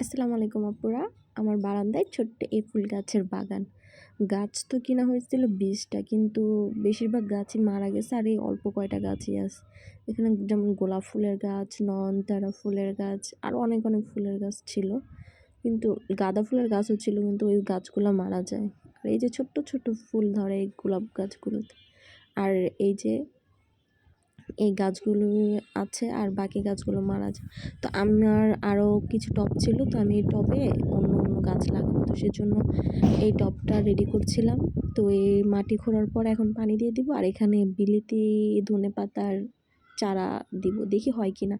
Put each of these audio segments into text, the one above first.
আসসালামু আলাইকুম আপুরা। আমার বারান্দায় ছোট্ট এই ফুল গাছের বাগান। গাছ তো কিনা হয়েছিল বিশটা কিন্তু বেশিরভাগ গাছই মারা গেছে আর এই অল্প কয়টা গাছই আছে এখানে যেমন গোলাপ ফুলের গাছ, নয়নতারা ফুলের গাছ আরও অনেক অনেক ফুলের গাছ ছিল। কিন্তু গাঁদা ফুলের গাছও ছিল, কিন্তু ওই গাছগুলো মারা যায়। আর এই যে ছোট্ট ছোট্ট ফুল ধরে এই গোলাপ গাছগুলোতে। আর এই যে এই গাছগুলো আছে আর বাকি গাছগুলো মারা যায়। তো আমার আরও কিছু টব ছিল, তো আমি এই টবে অন্য অন্য গাছ লাগাবো। তো সেজন্য এই টবটা রেডি করছিলাম। তো এই মাটি খোঁড়ার পর এখন পানি দিয়ে দিব আর এখানে বিলিতি ধনে পাতার চারা দিব। দেখি হয় কি না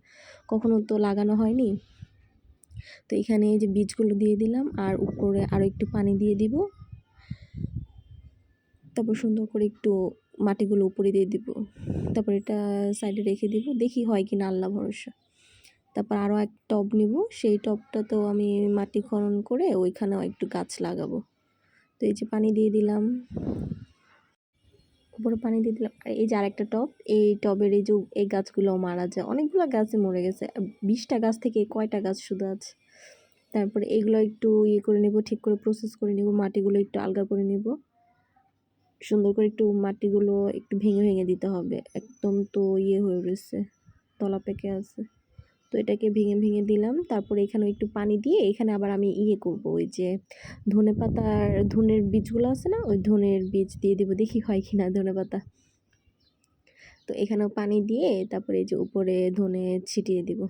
কখনো তো লাগানো হয়নি। তো এখানে এই যে বীজগুলো দিয়ে দিলাম আর উপরে আরও একটু পানি দিয়ে দিব। তারপর সুন্দর করে একটু মাটিগুলো উপরে দিয়ে দিব। তারপর এটা সাইডে রেখে দিব। দেখি হয় কি না আল্লাহ ভরসা। তারপর আরও এক টব নিব। সেই টবটাতেও আমি মাটি খনন করে ওইখানেও একটু গাছ লাগাবো। তো এই যে পানি দিয়ে দিলাম। উপরে পানি দিয়ে দিলাম। আর এই যে আরেকটা টব, এই টবের এই যে এই গাছগুলো মারা যায়। অনেকগুলো গাছে মরে গেছে। বিশটা গাছ থেকে কয়টা গাছ শুধু আছে? তারপরে এগুলো একটু ইয়ে করে নেব, ঠিক করে প্রসেস করে নেব। মাটিগুলো একটু আলগা করে নেব। সুন্দর করে একটু মাটিগুলো একটু ভেঙে ভেঙে দিতে হবে। একদম তো ইয়ে হয়ে রয়েছে, তলা পেকে আছে। তো এটাকে ভেঙে ভেঙে দিলাম। তারপরে এখানে একটু পানি দিয়ে এখানে আবার আমি ইয়ে করব। ওই যে ধনে পাতার, ধনের বীজগুলো আছে না? ওই ধনের বীজ দিয়ে দেবো। দেখি হয় কি না ধনে পাতা। তো এখানেও পানি দিয়ে তারপরে এই যে উপরে ধনে ছিটিয়ে দিব।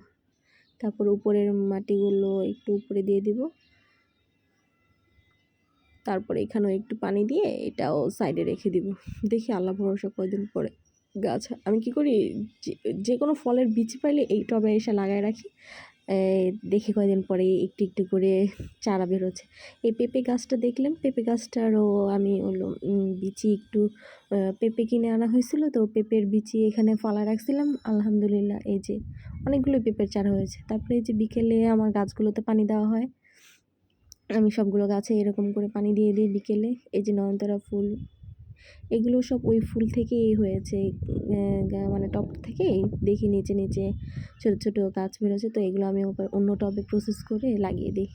তারপর উপরের মাটিগুলো একটু উপরে দিয়ে দিব। তারপরে এখানেও একটু পানি দিয়ে এটাও সাইডে রেখে দিব। দেখি আল্লাহ ভরসা কয়দিন পরে গাছ আমি কি করি? যে কোনো ফলের বীজ পাইলে এই টবে এসে লাগায় রাখি। দেখি কয়দিন পরে একটু একটু করে চারা বেরোচ্ছে। এই পেঁপে গাছটা দেখলাম, পেঁপে গাছটারও আমি হলো বিচি একটু পেঁপে কিনে আনা হয়েছিল। তো পেঁপের বিচি এখানে ফলা রাখছিলাম। আলহামদুলিল্লাহ এই যে অনেকগুলো পেঁপের চারা হয়েছে। তারপরে এই যে বিকেলে আমার গাছগুলোতে পানি দেওয়া হয়। আমি সবগুলো গাছে এরকম করে পানি দিয়ে দিই বিকেলে। এই যে নয়নতারা ফুল, এগুলো সব ওই ফুল থেকেই হয়েছে। মানে টপ থেকে দেখি নিচে নিচে ছোটো ছোটো গাছ বেরোচ্ছে তো এগুলো আমি অন্য টবে প্রসেস করে লাগিয়ে দিই।